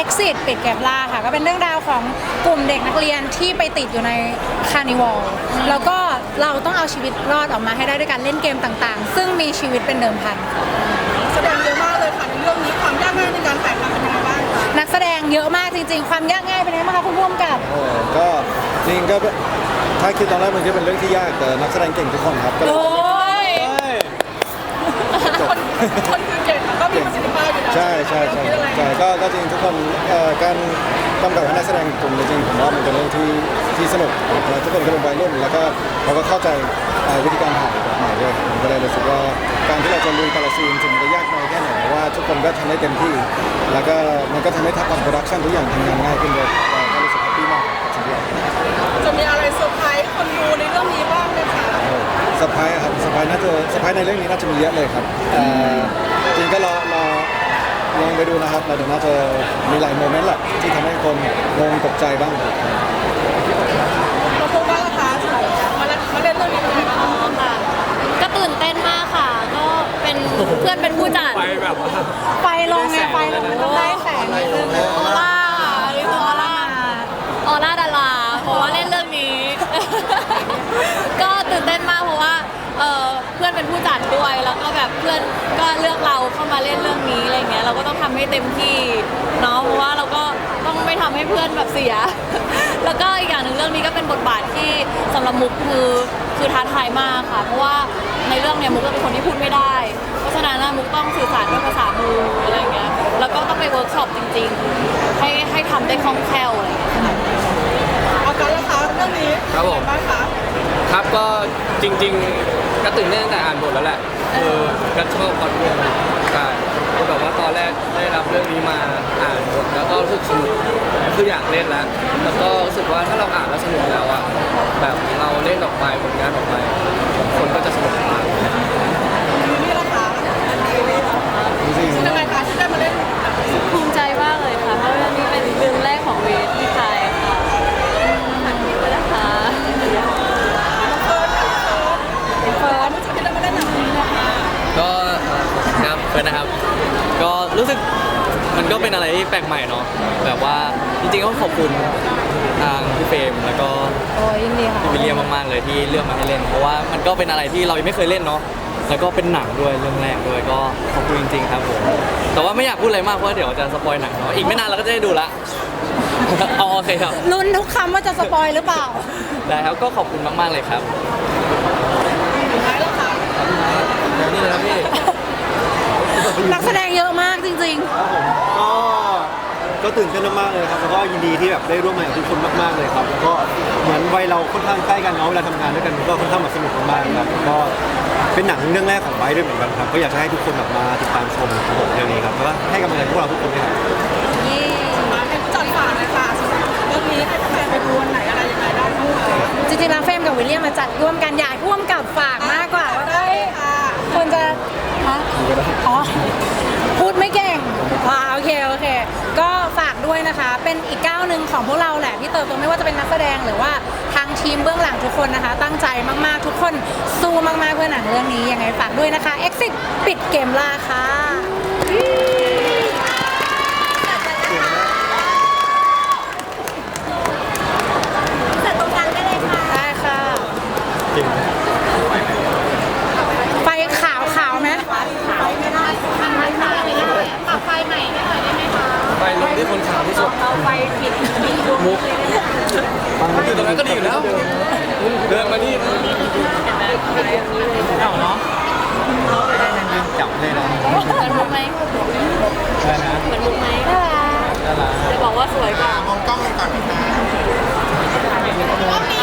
Exit ปิดเก็บล่าค่ะ ก็เป็นเรื่องราวของกลุ่มเด็กนักเรียนที่ไปติดอยู่ในคาร์นิวัลแล้วก็เราต้องเอาชีวิตรอดออกมาให้ได้ด้วยการเล่นเกมต่างๆ ซึ่งมีชีวิตเป็นเดิมพัน แสดงเยอะมากเลยค่ะในเรื่องนี้ความยากง่ายในการถ่ายทำเป็นยังไงบ้างคะนักแสดงเยอะมากจริง ๆ ความยากง่ายเป็นยังไงบ้างคะคุณร่วมกับ โอ้ก็จริงก็เป็นถ้าคิดตอนแรกมันก็เป็นเรื่องที่ยากแต่นักแสดงเก่งทุกคนครับก็เลยโอ้ยคน ใช่ใช่ใช่คิดอะไรใช่ก็ก็จริงทุกคนเอ่อการกำกับให้นักแสดงกลุ่มจริงๆผมว่ามันเป็นเรื่องที่ที่สนุกแล้วทุกคนก็เป็นวัยรุ่นแล้วก็เราก็เข้าใจเอ่อวิธีการถ่ายแบบใหม่ด้วยผมก็เลยรู้สึกว่าการที่เราจะลุยแต่ละซีนถึงจะยากน้อยแค่ไหนว่าทุกคนก็ทำได้เต็มที่ แล้วก็มันก็ทำให้ทัพทำโปรดักชันทุกอย่างทำงานง่ายขึ้นด้วยก็รู้สึกแฮปปี้มากกับสิ่งที่เราทำ จะมีอะไรเซอร์ไพรส์คนดูในเรื่องนี้บ้างไหมคะสปายครับสปายน่าจะสปายในเรื่องนี้น่าจะมีเยอะเลยครับเอ่อจริงก็รอรอ ลองไปดูนะครับเราเดี๋ยวน่าจะมีหลายโมเมนต์แหละที่ทำให้คนงงตกใจบ้างเราพบว่าราคามาเล่นมาเล่นเรื่องนี้เป็นยังไงบ้างอ๋อค่ะก็ตื่นเต้นมากค่ะ ก็เป็นเพื่อนเป็นผู้จัด ไปแบบว่าไฟลงไงไฟลงมันต้องได้แสงนิดนึงออร่านี่คือออร่า ออร่าดารา เพราะว่าเล่นเรื่องนี้ ก็ตื่นเต้นมากเพราะว่าเอ่อเพื่อนเป็นผู้จัดด้วย แล้วก็แบบเพื่อนก็เลือกเรา เข้ามาเล่นเรื่องนี้อะไรเงี้ยเราก็ต้องทำให้เต็มที่เนาะเพราะว่าเราก็ต้องไม่ทำให้เพื่อนแบบเสีย แล้วก็อีกอย่างหนึ่งเรื่องนี้ก็เป็นบทบาทที่สำหรับมุกคือคือท้าทายมากค่ะ เพราะว่าในเรื่องเนี้ยมุกก็เป็นคนที่พูดไม่ได้ เพราะฉะนั้นนะมุกต้องสื่อสารด้วยภาษามืออะไรเงี้ยแล้วก็ต้องไปเวิร์กช็อปจริง ๆ ให้ให้ทำได้คล่องแคล่วอะไรเงี้ยค่ะเอากันราคาเรื่องนี้ครับผมเป็นยังไงบ้างคะครับก็จริง ๆ ก็ตื่นเต้นตั้งแต่อ่านบทแล้วแหละคือก็ชอบพล็อดเรื่องใช่ คือแบบว่าตอนแรกได้รับเรื่องนี้มาอ่านบทแล้วก็รู้สึกสนุกคืออยากเล่นแล้ว แล้วก็รู้สึกว่าถ้าเราอ่านแล้วสนุกแล้วอะแบบเราเล่นออกไปผลงานออกไปคนก็จะสนุกตาม นี่ราคา จริง ยังไงคะที่ได้มาเล่น ภูมิใจมากเลยค่ะ เพราะว่านี่เป็นเรื่องแรกของเวทที่ไทยค่ะขอบคุณนะคะ เฟิร์นเฟิร์นรู้สึกที่ได้มาเล่นหนังนี้นะคะ ก็ครับเพื่อนนะครับ ก็ รู้สึกมันก็เป็นอะไรที่แปลกใหม่เนาะแบบว่าจริงๆก็ขอบคุณทางพี่เฟรมแล้วก็โอ้ยยินดีค่ะพี่วิลเลียมมากๆเลยที่เลือกมาให้เล่น เพราะว่ามันก็เป็นอะไรที่เรายังไม่เคยเล่นเนาะแล้วก็เป็นหนังด้วยเรื่องแรกด้วยก็ขอบคุณจริง ๆ ครับผมแต่ว่าไม่อยากพูดอะไรมากเพราะเดี๋ยวจะสปอยหนังเนาะอีกไม่นานเราก็จะได้ดูละเอาโอเคครับลุ้นทุกคำว่าจะสปอยหรือเปล่า ได้ครับก็ขอบคุณมากๆเลยครับ สุดท้ายแล้วค่ะ เดี๋ยวนี่เลยครับพี่ นักแสดงเยอะมากจริง ก็ ก็ตื่นเต้นมากๆเลยครับแล้วก็ยินดีที่แบบได้ร่วมงานกับทุกคนมากๆเลยครับแล้วก็เหมือนวัยเราค่อนข้างใกล้กันเนาะเวลาทำงานด้วยกันก็ค่อนข้างแบบสนุกมากๆครับแล้วก็เป็นหนังเรื่องแรกของไบร์ทด้วยเหมือนกันครับก็อยากจะให้ทุกคนแบบมาติดตามชมครับผมเรื่องนี้ครับแล้วก็ให้กำลังใจพวกเราทุกคนด้วยครับๆเย้มาให้ผู้จัดฝากเลยค่ะเรื่องนี้ให้แฟนๆไปดูวันไหนอะไรยังไงได้บ้างคะจริงๆแล้วเฟรมกับวิลเลียมมาจัดร่วมกันอยากร่วมกับฝากมากกว่าว่าได้ค่ะคนจะฮะอ๋อพูดไม่เก่งอ่าโอเคโอเคก็ฝาก ด้วยนะคะ เป็นอีกก้าวหนึ่งของพวกเราแหละที่เติบโตไม่ว่าจะเป็นนักแสดงหรือว่าทางทีมเบื้องหลังทุกคนนะคะ ตั้งใจมากๆ ทุกคนสู้มากๆเพื่อหนังเรื่องนี้ยังไงฝากด้วยนะคะ Exit ปิดเกมล่าค่ะ เราไปผิดผิดมุกเลยนะอยู่ตรงนั้นก็ดีอยู่แล้ว เดินมานี่เก่าเนาะจับเลยนะเหมือนมุกไหมใช่นะเหมือนมุกไหมน่ารักจะบอกว่าสวยกว่ามองกล้องก่อนก็มี